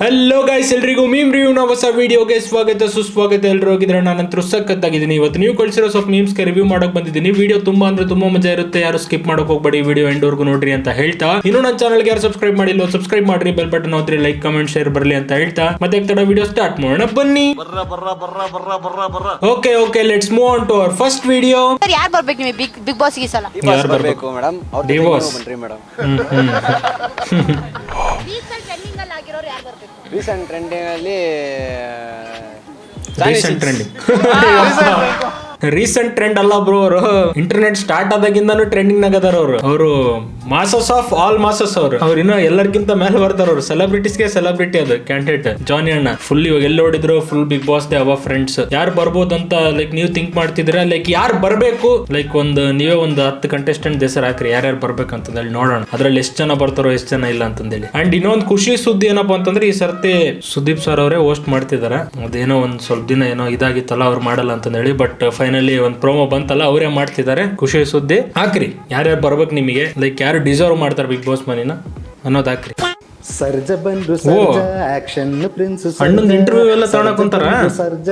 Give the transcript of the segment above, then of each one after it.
Hello guys ಎಲ್ರಿಗೂ ಮೀಮ್ ರಿವ್ಯೂನ ಹೊಸ ವಿಡಿಯೋಗೆ ಸ್ವಾಗತ ಸುಸ್ವಾಗತ ಎಲ್ಲರೂ ಹೋಗಿದ್ರೆ ನಾನಂತರೂ ಸಖತ್ತಾಗಿದ್ದೀನಿ. ಇವತ್ತು ನೀವು ಕಳಿಸಿರೋ ಸ್ವಲ್ಪ ಮೀಮ್ಸ್ಗೆ ರಿವ್ಯೂ ಮಾಡೋಕೆ ಬಂದಿದ್ದೀನಿ. ವಿಡಿಯೋ ತುಂಬಾ ಅಂದ್ರೆ ತುಂಬಾ ಮಜಾ ಇರುತ್ತೆ. ಯಾರು ಸ್ಕಿಪ್ ಮಾಡೋಕೆ ಹೋಗ್ಬೇಡಿ ವಿಡಿಯೋ ಎಂಡೋರ್ಗೂ ನೋಡ್ರಿ ಅಂತ ಹೇಳ್ತಾ. ಇನ್ನು ನನ್ನ ಚಾನಲ್ಗೆ ಯಾರು ಸಬ್ಸ್ಕ್ರೈಬ್ ಮಾಡಿಲ್ಲ ಸಬ್ಸ್ಕ್ರೈಬ್ ಮಾಡ್ರಿ ಬೆಲ್ ಬಟನ್ ಹೋದ್ರಿ ಲೈಕ್ ಕಮೆಂಟ್ ಶೇರ್ ಬರಲಿ ಅಂತ ಹೇಳ್ತಾ. ಮತ್ತೆ ತಡ ವಿಡಿಯೋ ಸ್ಟಾರ್ಟ್ ಮಾಡೋಣ ಬನ್ನಿ. Okay okay let's move on to our first video ಯಾರು ಬರ್ಬೇಕು ನಿಮಗೆ? ಬಿಗ್ ಬಿಗ್ ಬಾಸ್ ಈ ಸಲ. ಯಾರು ಬರ್ಬೇಕು? ಮೇಡಮ್. ಬನ್ರಿ ಮೇಡಮ್ ಟ್ರೆಂಡಿಂಗ್ ಅಲ್ಲಿ ಆಗಿರೋರು ಯಾರು ಬರ್ಬೇಕು ರೀಸೆಂಟ್ ಟ್ರೆಂಡಿಂಗ್ ಅಲ್ಲಿ ರೀಸೆಂಟ್ ಟ್ರೆಂಡಿಂಗ್ ರೀಸೆಂಟ್ ಟ್ರೆಂಡ್ ಅಲ್ಲ ಬ್ರೋ ಅವರು. ಇಂಟರ್ನೆಟ್ ಸ್ಟಾರ್ಟ್ ಆದಾಗಿಂದಾನು ಟ್ರೆಂಡಿಂಗ್ ನಾಗ ಅದಾರ ಅವರು. ಅವರು ಮಾಸಸ್ ಆಫ್ ಆಲ್ ಮಾಸಸ್ ಅವರು. ಅವ್ರು ಇನ್ನ ಎಲ್ಲರಿಗಿಂತ ಮೇಲೆ ಬರ್ತಾರ ಅವರು. ಸೆಲೆಬ್ರಿಟೀಸ್ಗೆ ಸೆಲೆಬ್ರಿಟಿ ಅದು ಕ್ಯಾಂಡಿಡೇಟ್ ಜಾನಿ ಅಣ್ಣ ಫುಲ್ ಇವಾಗ ಎಲ್ಲಿ ನೋಡಿದ್ರು ಫುಲ್ ಬಿಗ್ ಬಾಸ್ ದೇ ಅವ ಫ್ರೆಂಡ್ಸ್ ಯಾರು ಬರ್ಬೋದು ಅಂತ ಲೈಕ್ ನೀವು ಥಿಂಕ್ ಮಾಡ್ತಿದ್ರೆ ಲೈಕ್ ಯಾರು ಬರಬೇಕು? ಲೈಕ್ ಒಂದು ನೀವೇ ಒಂದು ಹತ್ತು ಕಂಟೆಸ್ಟೆಂಟ್ ದೇಸರ್ ಹಾಕ್ರಿ. ಯಾರ್ಯಾರು ಬರ್ಬೇಕಂತಂದೇಳಿ ನೋಡೋಣ. ಅದ್ರಲ್ಲಿ ಎಷ್ಟು ಜನ ಬರ್ತಾರೋ, ಎಷ್ಟು ಜನ ಇಲ್ಲ ಅಂತಂದೇಳಿ. ಅಂಡ್ ಇನ್ನೊಂದು ಖುಷಿ ಸುದ್ದಿ ಏನಪ್ಪಾ ಅಂತಂದ್ರೆ, ಈ ಸರ್ತಿ ಸುದೀಪ್ ಸರ್ ಅವರೇ ಹೋಸ್ಟ್ ಮಾಡ್ತಿದಾರೆ. ಅದೇನೋ ಒಂದ್ ಸ್ವಲ್ಪ ದಿನ ಏನೋ ಇದಾಗಿತ್ತಲ್ಲ, ಅವ್ರು ಮಾಡಲ್ಲ ಅಂತಂದೇಳಿ ಬಟ್ ಫೈನಲಿ ಒಂದ್ ಪ್ರೋಮೋ ಬಂತಲ್ಲ, ಅವರೇ ಮಾಡ್ತಿದ್ದಾರೆ. ಖುಷಿ ಸುದ್ದಿ. ಹಾಕ್ರಿ. ಯಾರ್ಯಾರು ಬರ್ಬೇಕು ನಿಮಗೆ? ಲೈಕ್ ಯಾರು ಡಿಸರ್ವ್ ಮಾಡ್ತಾರೆ ಬಿಗ್ ಬಾಸ್ ಮನಿನ ಅನ್ನೋದು ಹಾಕ್ರಿ. ಸರ್ಜ ಬಂದ್ರು. Sarja action prince interview interview ಎಲ್ಲ ತಗೊಳಕ್ ಕುಂತಾರ? ಸರ್ಜ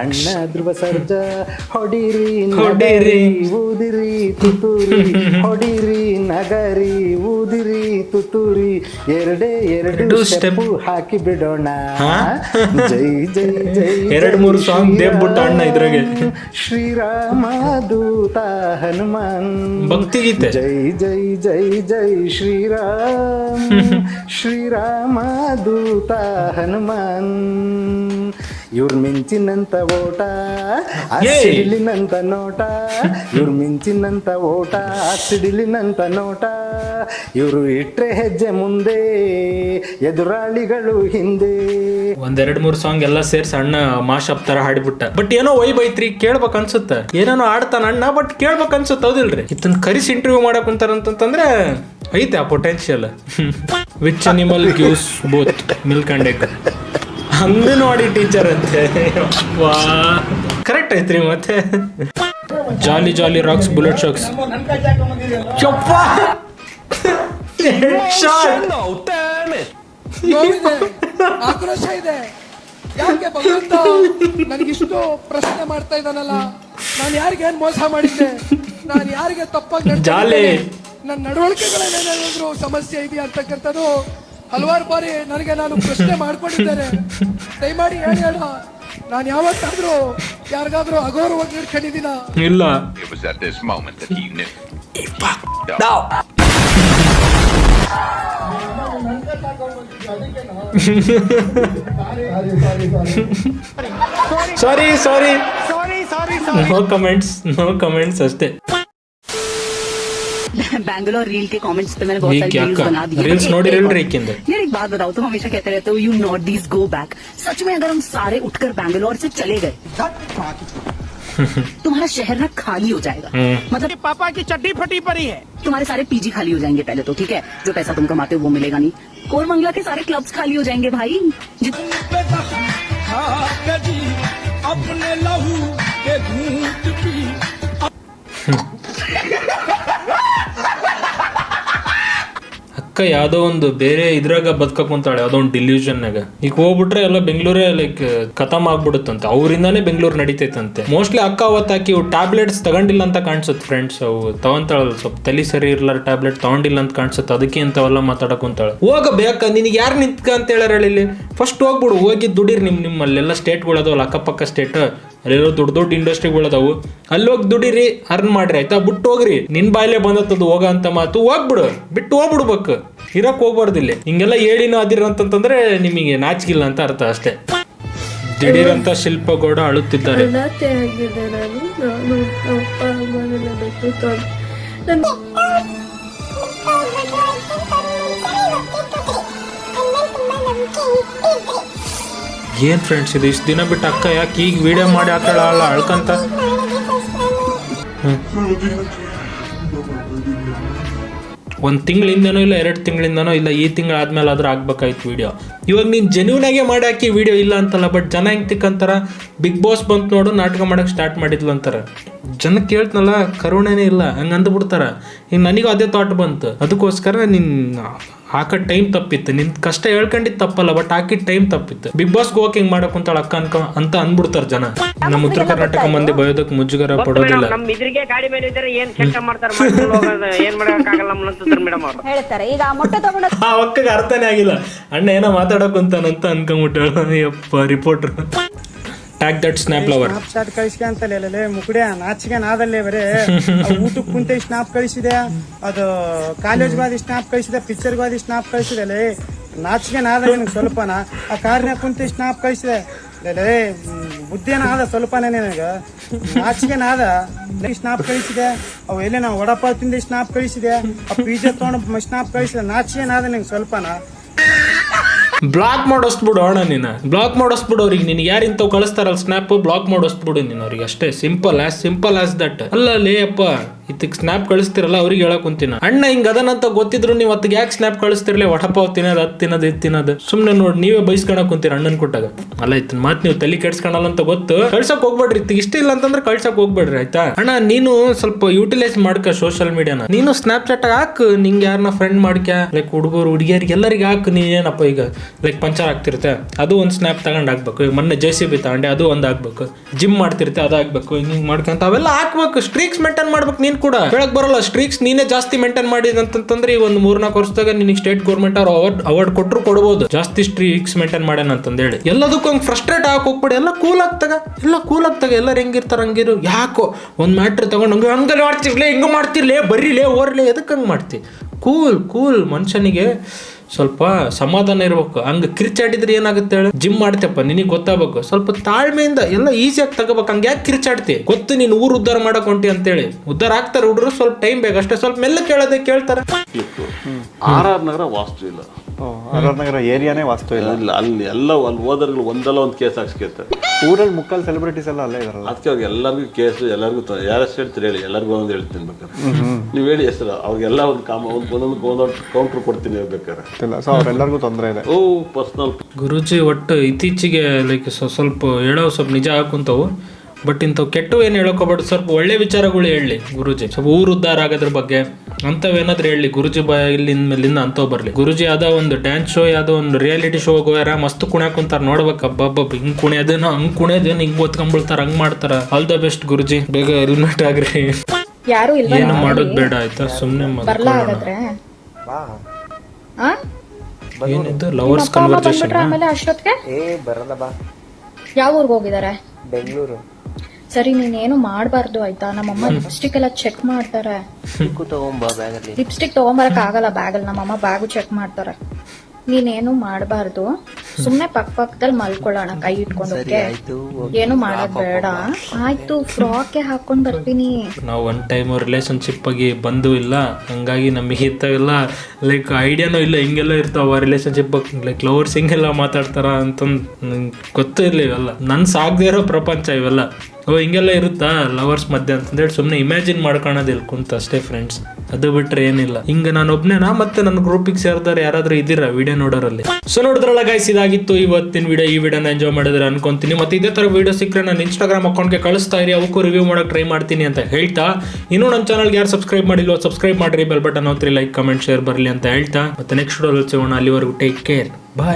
ಅಣ್ಣ ಧ್ರುವ ಸರ್ಜ ಹೊಡಿರಿ ಹೊಡಿರಿ ಊದಿರಿ ತುತೂರಿ ಹೊಡಿರಿ ನಗರಿ ಊದಿರಿ ತುತ್ತೂರಿ ಎರಡೇ ಎರಡು ಸ್ಟೆಪ್ ಹಾಕಿ ಬಿಡೋಣ? ಜೈ ಜೈ ಜೈ ಎರಡು ಮೂರು ಸಾಂಗ್. ದೇವ್ಬಿಟ್ಟ ಅಣ್ಣ ಇದ್ರಾಗೆ. ಶ್ರೀರಾಮ ದೂತ ಹನುಮಾನ್ ಭಕ್ತಿಗೀತೆ. ಜೈ ಜೈ ಜೈ ಜೈ ಶ್ರೀರಾಮ್ ಶ್ರೀರಾಮ ದೂತ ಹನುಮಾನ್ ಇವ್ರ ಮಿಂಚಿನಂತ ಓಟ! ಸಿಡಿಲಿನಂತ ನೋಟ. ಇವ್ರ ಮಿಂಚಿನಂತ ಓಟ ಸಿಡಿಲಿನಂತ ನೋಟ. ಇವರು ಇಟ್ರೆ ಹೆಜ್ಜೆ ಮುಂದೆ ಎದುರಾಳಿಗಳು ಹಿಂದೆ. ಒಂದೆರಡು ಮೂರು ಸಾಂಗ್ ಎಲ್ಲ ಸೇರ್ಸಿ ಅಣ್ಣ ಮಾಶಪ್ ತರ ಹಾಡಿಬಿಟ್ಟ. ಬಟ್ ಏನೋ ವೈಬ್ ಐತ್ರಿ ಕೇಳ್ಬೇಕು ಅನ್ಸುತ್ತ. ಏನೇನೋ ಆಡ್ತಾನ ಅಣ್ಣ ಬಟ್ ಕೇಳ್ಬೇಕು ಅನ್ಸುತ್ತ ಹೌದಿಲ್ರಿ? ಇತ್ತನ್ ಕರಿಸಿ ಇಂಟರ್ವ್ಯೂ ಮಾಡಕ್ ಕುಂತಾರಂತಂದ್ರೆ ಐತೆ ಆ potential which animal gives both milk and egg ಹಂಗ ನೋಡಿ ಟೀಚರ್ ಅಂತೆ. ವಾ ಕರೆಕ್ಟ್ ಐತ್ರಿ ಮತ್ತೆ? Jolly jolly rocks bullet shocks ಚಪ್ಪ ಆಕ್ರೋಶ ಇದೆ. ಯಾಕೆ ಭಗವಂತ ಇಷ್ಟು ಪ್ರಶ್ನೆ ಮಾಡ್ತಾ ಇದ್ದಾನಲ್ಲ? ನಾನು ಯಾರಿಗೆ ಏನ್ ಮೋಸ ಮಾಡಿದ್ದೆ? ನಾನು ಯಾರಿಗೆ ತಪ್ಪಾಗಿ ಜಾಲಿ. ನನ್ನ ನಡವಳಿಕೆಗಳೇನಾದ್ರು ಸಮಸ್ಯೆ ಇದೆಯಾ ಅಂತಕ್ಕಂಥದ್ದು ಹಲವಾರು ಬಾರಿ ನನಗೆ ನಾನು ಪ್ರಶ್ನೆ ಮಾಡ್ಕೊಂಡಿದ್ದೇನೆ. ದಯಮಾಡಿ ಹೇಳಿ ಅಣ್ಣ ನಾನು ಯಾವತ್ತಾದ್ರೂ ಯಾರಿಗಾದ್ರೂ ಅಗೌರವಾಗಿ ನೀಡ್ಕೊಂಡಿದ್ದೀನ ಇಲ್ಲ. It was at this moment that he knew. Sorry sorry no comments no comments ಅಷ್ಟೇ. बैंगलोर रील के कमेंट्स पे मैंने बहुत सारी रील्स बना दी नोडी reel रही के अंदर। यार एक बात बताओ तुम हमेशा कहते रहते हो you not these go back सच में अगर हम सारे उठकर बैंगलोर से चले गए तुम्हारा शहर ना खाली हो जाएगा मतलब पापा की चड्डी फटी पड़ी है तुम्हारे सारे पीजी खाली हो जाएँगे पहले तो ठीक है जो पैसा तुम कमाते हो वो मिलेगा नहीं कोरमंगला के सारे क्लब्स खाली हो जाएँगे भाई ಅಕ್ಕ ಯಾವ್ದೋ ಒಂದು ಬೇರೆ ಇದ್ರಾಗ ಬದ್ಕ ಕುಂತಾಳೆ, ಯಾವ್ದೋ ಒಂದು ಡಿಲ್ಯೂಷನ್ನಾಗ ಈಗ ಹೋಗ್ಬಿಟ್ರೆ ಎಲ್ಲ ಬೆಂಗಳೂರೇ ಲೈಕ್ ಖತಮ್ ಆಗ್ಬಿಡುತ್ತಂತೆ. ಅವರಿಂದಾನೇ ಬೆಂಗಳೂರು ನಡೀತೈತಂತೆ. ಮೋಸ್ಟ್ಲಿ ಅಕ್ಕ ಅವತ್ತು ಟ್ಯಾಬ್ಲೆಟ್ಸ್ ತಗೊಂಡಿಲ್ಲ ಅಂತ ಕಾಣಿಸುತ್ತೆ ಫ್ರೆಂಡ್ಸ್ ಅವು ತಗೊಂತಾಳಲ್ಲ, ಸ್ವಲ್ಪ ತಲೆ ಸರಿ ಇರ್ಲಾರ ಟ್ಯಾಬ್ಲೆಟ್ ತಗೊಂಡಿಲ್ಲ ಅಂತ ಕಾಣಿಸುತ್ತೆ. ಅದಕ್ಕೆ ಇಂಥವೆಲ್ಲ ಮಾತಾಡಕ್ ಕುಂತಾಳೆ. ಹೋಗ ಬೇಕ ನಿನಗೆ ಯಾರು ನಿಂತ್ಕ ಅಂತ ಹೇಳ್ಯಾರ ಇಲ್ಲಿ? ಫಸ್ಟ್ ಹೋಗ್ಬಿಡು, ಹೋಗಿ ದುಡೀರಿ ನಿಮ್ಮ ನಿಮ್ಮಲ್ಲೆಲ್ಲ ಸ್ಟೇಟ್ಗಳು ಅದಾವಲ್ಲ, ಅಕ್ಕಪಕ್ಕ ಸ್ಟೇಟ್ ಅಲ್ಲೆಲ್ಲೋ ದೊಡ್ಡ ದೊಡ್ಡ ಇಂಡಸ್ಟ್ರಿಗಳು ಅದಾವು ಅಲ್ಲಿ ಹೋಗಿ ದುಡೀರಿ ಅರ್ನ್ ಮಾಡ್ರಿ ಆಯ್ತಾ ಬಿಟ್ಟು ಹೋಗ್ರಿ ನಿನ್ ಬಾಯ್ಲೆ ಬಂದತ್ತದು ಹೋಗ ಅಂತ ಮಾತು ಹೋಗ್ಬಿಡು ಬಿಟ್ಟು ಹೋಗ್ಬಿಡ್ಬೇಕು ಇರಕ್ ಹೋಗ್ಬಾರ್ದು ಇಲ್ಲಿ ಹಿಂಗೆಲ್ಲ ಹೇಳಿನ ಅದಿರ ಅಂತಂತಂದ್ರೆ ನಿಮಗೆ ನಾಚಿಕಿಲ್ಲ ಅಂತ ಅರ್ಥ ಅಷ್ಟೇ ದಿಢೀರಂತ ಶಿಲ್ಪಗೌಡ ಅಳುತ್ತಿದ್ದಾರೆ ಏನ್ ಫ್ರೆಂಡ್ಸ್ ಇದು? ಇಷ್ಟು ದಿನ ಬಿಟ್ಟು ಅಕ್ಕ ಯಾಕೆ ಈಗ ವಿಡಿಯೋ ಮಾಡಿ ಹಾಕಳ ಅಳ್ಕಂತ? ಒಂದು ತಿಂಗಳಿಂದನೋ ಇಲ್ಲ ಎರಡು ತಿಂಗಳಿಂದನೋ ಇಲ್ಲ ಈ ತಿಂಗಳಾದ್ಮೇಲೆ ಆದ್ರೂ ಆಗ್ಬೇಕಾಯ್ತು ವಿಡಿಯೋ ಇವಾಗ ನೀನು ಜೆನ್ಯೂನಾಗೆ ಮಾಡಿ ಹಾಕಿ ವಿಡಿಯೋ ಇಲ್ಲ ಅಂತಲ್ಲ ಬಟ್ ಜನ ಹೆಂಗೆ ತಿಕ್ಕಂತಾರ? ಬಿಗ್ ಬಾಸ್ ಬಂತು ನೋಡು, ನಾಟಕ ಮಾಡೋಕ್ಕೆ ಸ್ಟಾರ್ಟ್ ಮಾಡಿದ್ಲು ಅಂತಾರೆ. ಜನಕ್ಕೆ ಕೇಳ್ತನಲ್ಲ, ಕರುಣೆನೇ ಇಲ್ಲ, ಹಂಗೆ ಅಂದ್ಬಿಡ್ತಾರೆ. ಈಗ ನನಗೂ ಅದೇ ಥಾಟ್ ಬಂತು. ಅದಕ್ಕೋಸ್ಕರ ನಿನ್ನ ಹಾಕೋ ಟೈಮ್ ತಪ್ಪಿತ್ತು. ನಿನ್ ಕಷ್ಟ ಹೇಳ್ಕೊಂಡಿದ್ ತಪ್ಪಲ್ಲ ಬಟ್ ಹಾಕಿದ ಟೈಮ್ ತಪ್ಪಿತ್ತು. ಬಿಗ್ ಬಾಸ್ ಹೋಗಕ್ ಹಿಂಗ್ ಮಾಡಕ್ ಕುಂತಾಳ ಅಕ್ಕ ಅನ್ಕ ಅಂತ ಅನ್ಬಿಡ್ತಾರ ಜನ. ನಮ್ಮ ಉತ್ತರ ಕರ್ನಾಟಕ ಮಂದಿ ಬಯೋದಕ್ ಮುಜುಗರ ಪಡೋದಿಲ್ಲ. ನಮ್ ಇದ್ರಿಗೆ ಗಾಡಿ ಮೇಲೆ ಇದ್ರೆ ಏನ್ ಕೆಲಸ ಮಾಡ್ತಾರ? ಏನ್ ಮಾಡಕ್ಕಾಗಲ್ಲ ಅಂತಂದ್ರೆ ಮೇಡಮ್ ಅವ್ರು. ಹೇಳ್ತಾರೆ. ಈಗ ಆ ಮೊಟ್ಟೆ ತಗೊಂಡು ಆ ಒಕ್ಕಗೆ ಅರ್ಥನೇ ಆಗಿಲ್ಲ. ಅಣ್ಣ ಏನೋ ಮಾತಾಡಕ್ ಅಂತ ಅನ್ಕೊಂಬಿಟ್ಟು ಯಪ್ಪ reporter tag that snap lover snap ಕಳಿಸ್ಕೊಂತಲೇ ಮುಕುಡೆ ನಾಚಿಕೆ ನಾದಲ್ಲೇ ಬರೇ. ಊಟಕ್ಕೆ ಕುಂತೆ ಸ್ನಾಪ್ ಕಳಿಸಿದೆ. ಅದು ಕಾಲೇಜ್ ಬಾದಿ ಸ್ನಾಪ್ ಕಳಿಸಿದೆ ಪಿಕ್ಚರ್ ಬಾದಿ ಸ್ನಾಪ್ ಕಳಿಸಿದೆ. ನಾಚಿಕೆ ನಾದ ನಿನಗೆ ಸ್ವಲ್ಪನ. ಆ ಕಾರ್ನ್ಯಾಗ ಕುಂತೆ ಸ್ನಾಪ್ ಕಳಿಸಿದೆ. ಲೇ ಬುದ್ಧಿನ ಆದ ಸ್ವಲ್ಪನೇ ನಿನಗೆ? ನಾಚಿಕೆ ನಾದ? ಸ್ನಾಪ್ ಕಳಿಸಿದೆ. ಅವು ಎಲ್ಲಿ ನಾವು ವಡಪಾವ್ ತಿಂದು ಸ್ನಾಪ್ ಕಳಿಸಿದೆ. ಆ ಪಿಜ್ಜಾ ತೊಗೊಂಡು ಸ್ನಾಪ್ ಕಳಿಸಿದೆ. ನಾಚಿಕೆ ನಾದ ನಿನಗೆ ಸ್ವಲ್ಪನ? ಬ್ಲಾಕ್ ಮಾಡಿಸ್ಬಿಡು ಅಣ್ಣ ನೀನು. ಬ್ಲಾಕ್ ಮಾಡಿಸ್ಬಿಡು ಅವ್ರಿಗೆ. ನಿನ್ ಇಂಥವು ಕಳಿಸ್ತಾರಲ್ಲ ಸ್ನ್ಯಾಪ್ ಬ್ಲಾಕ್ ಮಾಡಿಸ್ಬಿಡು ನೀನು ಅವ್ರಿಗೆ. ಅಷ್ಟೇ simple as simple as that ಅಲ್ಲ ಲೇ ಅಪ್ಪ. ಇದಕ್ಕೆ ಸ್ನ್ಯಾಪ್ ಕಳಿಸ್ತಿರಲ್ಲ, ಅವ್ರಿಗೆ ಹೇಳಕ್ ಕುಂತಿನ. ಅಣ್ಣ ಹಿಂಗ್ ಅದನ್ನಂತ ಗೊತ್ತಿದ್ರು ನೀವು ಅತ್ತಿಗೆ ಯಾಕೆ ಸ್ನ್ಯಾಪ್ ಕಳಿಸ್ತಿರ್ಲಿ? ವಡಪಾವ್ ತಿನ್ನೋದು, ಅದು ತಿನ್ನೋದು, ಇದು ತಿನ್ನೋದು. ಸುಮ್ಮನೆ ನೋಡಿ, ನೀವೇ ಬೈಸ್ಕೊಳಕ್ ಕುಂತೀರ ಅಣ್ಣನ ಕೊಟ್ಟಾಗ. ಅಲ್ಲ ಇತ್ತು ಮಾತು ನೀವು ತಲೆ ಕೆಡ್ಸ್ಕೊಳಲ್ಲ ಅಂತ ಗೊತ್ತು. ಕಳ್ಸಕ್ ಹೋಗ್ಬೇಡ್ರಿ ಇತ್ತು ಇಷ್ಟ ಇಲ್ಲ ಅಂತಂದ್ರೆ ಕಳ್ಸಕ್ ಹೋಗ್ಬೇಡ್ರಿ, ಆಯ್ತಾ? ಅಣ್ಣ, ನೀನು ಸ್ವಲ್ಪ ಯುಟಿಲೈಸ್ ಮಾಡ್ಕ ಸೋಷಿಯಲ್ ಮೀಡಿಯಾನ ನೀನು ಸ್ನ್ಯಾಪ್ ಚಾಟ್ ಹಾಕು, ನಿಂಗೆ ಯಾರನ್ನ ಫ್ರೆಂಡ್ ಮಾಡ್ಕ ಲೈಕ್ ಹುಡುಗರು, ಹುಡುಗಿಯರಿಗೆ ಎಲ್ಲರಿಗೆ ಹಾಕು ಏನಪ್ಪ ಈಗ? ಲೈಕ್ ಪಂಚರ್ ಆಗ್ತಿರುತ್ತೆ. ಅದು ಒಂದು ಸ್ನ್ಯಾಪ್ ತಗೊಂಡು ಹಾಕ್ಬೇಕು. ಈಗ ಮೊನ್ನೆ ಜೆ ಸಿ ಬಿ ತಗೊಂಡೆ, ಅದು ಒಂದು ಹಾಕ್ಬೇಕು. ಜಿಮ್ ಮಾಡ್ತಿರುತ್ತೆ, ಅದು ಹಾಕ್ಬೇಕು. ಹಿಂಗ್ ಮಾಡ್ಕೊಂತ, ಅವೆಲ್ಲ ಹಾಕ್ಬೇಕು. ಸ್ಟ್ರೀಕ್ಸ್ ಮೇಂಟೈನ್ ಮಾಡ್ಬೇಕು. ನೀನ್ ಕೂಡ ಹೇಳಕ್ ಬರಲ್ಲ ಸ್ಟ್ರೀಕ್ಸ್ ನೀನೇ ಜಾಸ್ತಿ ಮೇಂಟೈನ್ ಮಾಡಿದ ಅಂತಂದ್ರೆ ಈ ಒಂದು ಮೂರ್ನಾಲ್ಕು ವರ್ಷದಾಗ ನಿನಗೆ ಸ್ಟೇಟ್ ಗೌರ್ಮೆಂಟ್ ಅವ್ರು ಅವಾರ್ಡ್ ಅವಾರ್ಡ್ ಕೊಟ್ಟರು ಕೊಡ್ಬೋದು. ಜಾಸ್ತಿ ಸ್ಟ್ರೀಕ್ಸ್ ಮೇಂಟೈನ್ ಮಾಡ್ಯಾನ ಅಂತಂದೇಳಿ. ಎಲ್ಲದಕ್ಕೂ ಹಂಗೆ ಫ್ರಸ್ಟ್ರೇಟ್ ಆಗಕ್ಕೆ ಹೋಗ್ಬಿಡಿ. ಎಲ್ಲ ಕೂಲ್ ಆಗ್ತಾಗ ಎಲ್ಲ ಕೂಲ್ ಆಗ್ತಾಗ ಎಲ್ಲರೂ ಹೆಂಗಿರ್ತಾರ ಹಂಗಿರು. ಯಾಕೋ ಒಂದು ಮ್ಯಾಟ್ರ್ ತಗೊಂಡು ಹಂಗೆ ಹಂಗಲ್ಲಿ ಮಾಡ್ತಿರ್ಲೇ, ಹಿಂಗೆ ಮಾಡ್ತಿರ್ಲೇ, ಬರೀಲೇ, ಓರ್ಲೇ ಎದಕ್ಕೆ ಹಂಗೆ ಮಾಡ್ತಿ? ಕೂಲ್ ಕೂಲ್ ಮನುಷ್ಯನಿಗೆ ಸ್ವಲ್ಪ ಸಮಾಧಾನ ಇರ್ಬೇಕು. ಹಂಗೆ ಕಿರ್ಚಾಡಿದ್ರೆ ಏನಾಗುತ್ತೆ ಹೇಳಿ? ಜಿಮ್ ಮಾಡ್ತೇಪ್ಪ ನಿನಗೆ ಗೊತ್ತಾಗಬೇಕು. ಸ್ವಲ್ಪ ತಾಳ್ಮೆಯಿಂದ ಎಲ್ಲ ಈಸಿಯಾಗಿ ತಗೋಬೇಕು. ಹಂಗೆ ಯಾಕೆ ಕಿರ್ಚಾಡ್ತಿ? ಗೊತ್ತು ನೀನು ಊರು ಉದ್ಧಾರ ಮಾಡಕ್ ಹೊಂಟಿ ಅಂತೇಳಿ. ಉದ್ಧಾರ ಆಗ್ತಾರೆ ಹುಡುಗರು ಸ್ವಲ್ಪ ಟೈಮ್ ಬೇಕು. ಅಷ್ಟೇ ಸ್ವಲ್ಪ ಮೆಲ್ಲ ಕೇಳೋದೇ ಕೇಳ್ತಾರೆ. ಆರ್ ಆರ್ ನಗರ ವಾಸ್ತು ಇಲ್ಲ. ನಗರ ಏರಿಯಾನೇ ವಾಸ್ತು ಇಲ್ಲ. ಇಲ್ಲ ಅಲ್ಲಿ ಎಲ್ಲ ಅಲ್ಲಿ ಹೋದ್ರೆ ಒಂದಲ್ಲ ಒಂದು ಕೇಸ್ ಹಾಕ್ಸ್ಕೊತಾರೆ ಊರಲ್ಲಿ ಮುಕ್ಕಾಲು ಸೆಲೆಬ್ರಿಟೀಸ್ ಎಲ್ಲ ಅಲ್ಲೇ ಇದಾರಲ್ಲ? ಅದಕ್ಕೆ ಅವ್ರಿಗೆ ಎಲ್ಲರಿಗೂ ಕೇಸ್ ಎಲ್ಲರಿಗೂ ಯಾರಷ್ಟು ಹೇಳ್ತೀರಿ ಹೇಳಿ ಎಲ್ಲರಿಗೂ ಒಂದೊಂದು ಹೇಳ್ತೀನಿ ಬೇಕಾದ್ರೆ ನೀವು ಹೇಳಿ ಹೆಸರು ಅವ್ರಿಗೆಲ್ಲ ಒಂದು ಕಾಮ ಒಂದು ಒಂದೊಂದು ಒಂದೊಂದು ಕೌಂಟ್ರ್ ಕೊಡ್ತೀನಿ ಬೇಕಾದ್ರೆ ಸೊ ಅವ್ರೆಲ್ಲರಿಗೂ ತೊಂದರೆ ಇದೆ. ಓ ಪರ್ಸ್ನಲ್ ಗುರುಜಿ ಒಟ್ಟು ಇತ್ತೀಚೆಗೆ ಲೈಕ್ ಸ್ವಲ್ಪ ಹೇಳೋ ಸ್ವಲ್ಪ ನಿಜ ಹಾಕುಂತವು. ಬಟ್ ಇಂಥವು ಕೆಟ್ಟು ಏನು ಹೇಳೋಕೋಬಾರ್ದು ಸ್ವಲ್ಪ ಒಳ್ಳೆ ವಿಚಾರಗಳು ಹೇಳಿ ಗುರುಜಿ. ಸ್ವಲ್ಪ ಊರು ಉದ್ದಾರ ಆಗೋದ್ರ ಬಗ್ಗೆ. ಅಂಥವೇನಾದ್ರೂ ಹೇಳಿ ಗುರುಜಿ ಬಾಯ ಇಲ್ಲಿಂದ ಮೇಲಿಂದ ಅಂಥವು ಬರಲಿ. ಗುರುಜಿ ಯಾವ್ದೋ ಒಂದು ಡ್ಯಾನ್ಸ್ ಶೋ ಯಾವುದೋ ಒಂದು ರಿಯಾಲಿಟಿ ಶೋ ಹೋಗ್ಯಾರ ಮಸ್ತ್ ಕುಣ್ಯಾಕ್ ಕುಂತಾರ ನೋಡ್ಬೇಕು. ಹಬ್ಬ ಹಿಂಗ್ ಕುಣಿಯೋದೇನೋ ಹಂಗ್ ಕುಣಿಯೋದೇನು ಹಿಂಗ್ ಒತ್ಕೊಂಡ್ಬಿಡ್ತಾರ ಹಂಗ್ ಮಾಡ್ತಾರ. All the best Guruji. ಬೇಗ ಹೆಲ್ಮೆಟ್ ಆಗ್ರಿ ಯಾರು ಇಲ್ಲ ಏನು ಮಾಡೋದು ಬೇಡ ಆಯ್ತಾ? ಸುಮ್ಮನೆ ಬರ್ಲಾ ಹಾಗಾದ್ರೆ? ಆ? ಏನಿದ್ದು ಲವರ್ಸ್ ಕನ್ವರ್ಸೇಷನ್ ಆಮೇಲೆ ಅಷ್ಟೊತ್ತಿಗೆ? ಏ ಬರಲ್ಲ ಬಾ. ಯಾವ ಊರಿಗೆ ಹೋಗಿದ್ದಾರೆ ಬೆಂಗಳೂರು. ಸರಿ ನೀನೇನು ಮಾಡಬಾರ್ದು ಆಯ್ತಾ? ನಮ್ಮಮ್ಮ ಲಿಪ್ಸ್ಟಿಕ್ ಎಲ್ಲ ಚೆಕ್ ಮಾಡ್ತಾರೆ. ಲಿಪ್ಸ್ಟಿಕ್ ತಗೊಂಬರಕ್ ಆಗಲ್ಲ ಬ್ಯಾಗಲ್ಲಿ ನಮ್ಮಮ್ಮ ಬ್ಯಾಗು ಚೆಕ್ ಮಾಡ್ತಾರೆ. ನೀನೇನು ಮಾಡಬಾರ್ದು? ಸುಮ್ನೆ ಪಕ್ ಪಕ್ಕದಲ್ಲಿ ಮಲ್ಕೊಳ್ಳೋಣ ಕೈ ಇಟ್ಕೊಂಡೋಕೆ ಏನು ಮಾಡೋದ್ ಬೇಡ. ಆಯ್ತು ಫ್ರಾಕೆ ಹಾಕೊಂಡ್ ಬರ್ತೀನಿ. ನಾವು ಒನ್ ಟೈಮ್ ರಿಲೇಶನ್ಶಿಪ್ ಆಗಿ ಬಂದು ಇಲ್ಲ ಹಂಗಾಗಿ ನಮಗೆ ಇಂಥವೆಲ್ಲ ಲೈಕ್ ಐಡಿಯಾನೂ ಇಲ್ಲ ಹಿಂಗೆಲ್ಲ ಇರ್ತಾವ ರಿಲೇಶನ್ಶಿಪ್ ಲೈಕ್ ಲವರ್ಸ್ ಹಿಂಗೆಲ್ಲ ಮಾತಾಡ್ತಾರ ಅಂತಂದು ನಂಗೆ ಗೊತ್ತೂ ಇರಲಿ ಇವೆಲ್ಲ. ನನ್ ಸಾಗದೇ ಇರೋ ಪ್ರಪಂಚ ಇವೆಲ್ಲ. ಓ, ಹಿಂಗೆಲ್ಲ ಇರುತ್ತಾ? ಲವರ್ಸ್ ಮಧ್ಯೆ ಅಂತಂದೇಳಿ ಸುಮ್ಮನೆ ಇಮ್ಯಾಜಿನ್ ಮಾಡ್ಕೊಳೋದಿಲ್ಲ ಕುಂತ ಅಷ್ಟೇ ಫ್ರೆಂಡ್ಸ್ ಅದು ಬಿಟ್ರೆ ಏನಿಲ್ಲ. ಹಿಂಗ ನಾನು ಒಬ್ನೇನಾ? ಮತ್ತೆ ನನ್ನ ಗ್ರೂಪಿಗೆ ಸೇರಿದಾರೆ ಯಾರಾದ್ರೂ ಇದ್ದೀರಾ ವಿಡಿಯೋ ನೋಡೋರಲ್ಲಿ? ಸೊ ನೋಡಿದ್ರಲ್ಲ ಗೈಸ್ ಇದಾಗಿತ್ತು ಇವತ್ತಿನ ವಿಡಿಯೋ ಈ ವಿಡಿಯೋನ ಎಂಜಾಯ್ ಮಾಡಿದ್ರೆ ಅನ್ಕೊಂತೀನಿ. ಮತ್ತೆ ಇದೇ ತರ ವಿಡಿಯೋ ಸಿಕ್ಕರೆ ನಾನು ಇನ್ಸ್ಟಾಗ್ರಾಮ್ ಅಕೌಂಟ್ಗೆ ಕಳಿಸ್ತಾ ಇರಿ. ಅವಕ್ಕೂ ರಿವ್ಯೂ ಮಾಡೋಕೆ ಟ್ರೈ ಮಾಡ್ತೀನಿ ಅಂತ ಹೇಳ್ತಾ. ಇನ್ನೂ ನಮ್ಮ ಚಾನಲ್ಗೆ ಯಾರು ಸಬ್ಸ್ಕ್ರೈಬ್ ಮಾಡಿಲ್ವೋ ಸಬ್ಸ್ಕ್ರೈಬ್ ಮಾಡಿರಿ. ಬೆಲ್ ಬಟನ್ ಹೋಗ್ತೀರಿ ಲೈಕ್ ಕಮೆಂಟ್ ಶೇರ್ ಬರಲಿ ಅಂತ ಹೇಳ್ತಾ. ಮತ್ತೆ ನೆಕ್ಸ್ಟ್ ವಿಡಿಯೋ ಸಿಗೋಣ. ಅಲ್ಲಿವರೆಗೂ ಟೇಕ್ ಕೇರ್ ಬಾಯ್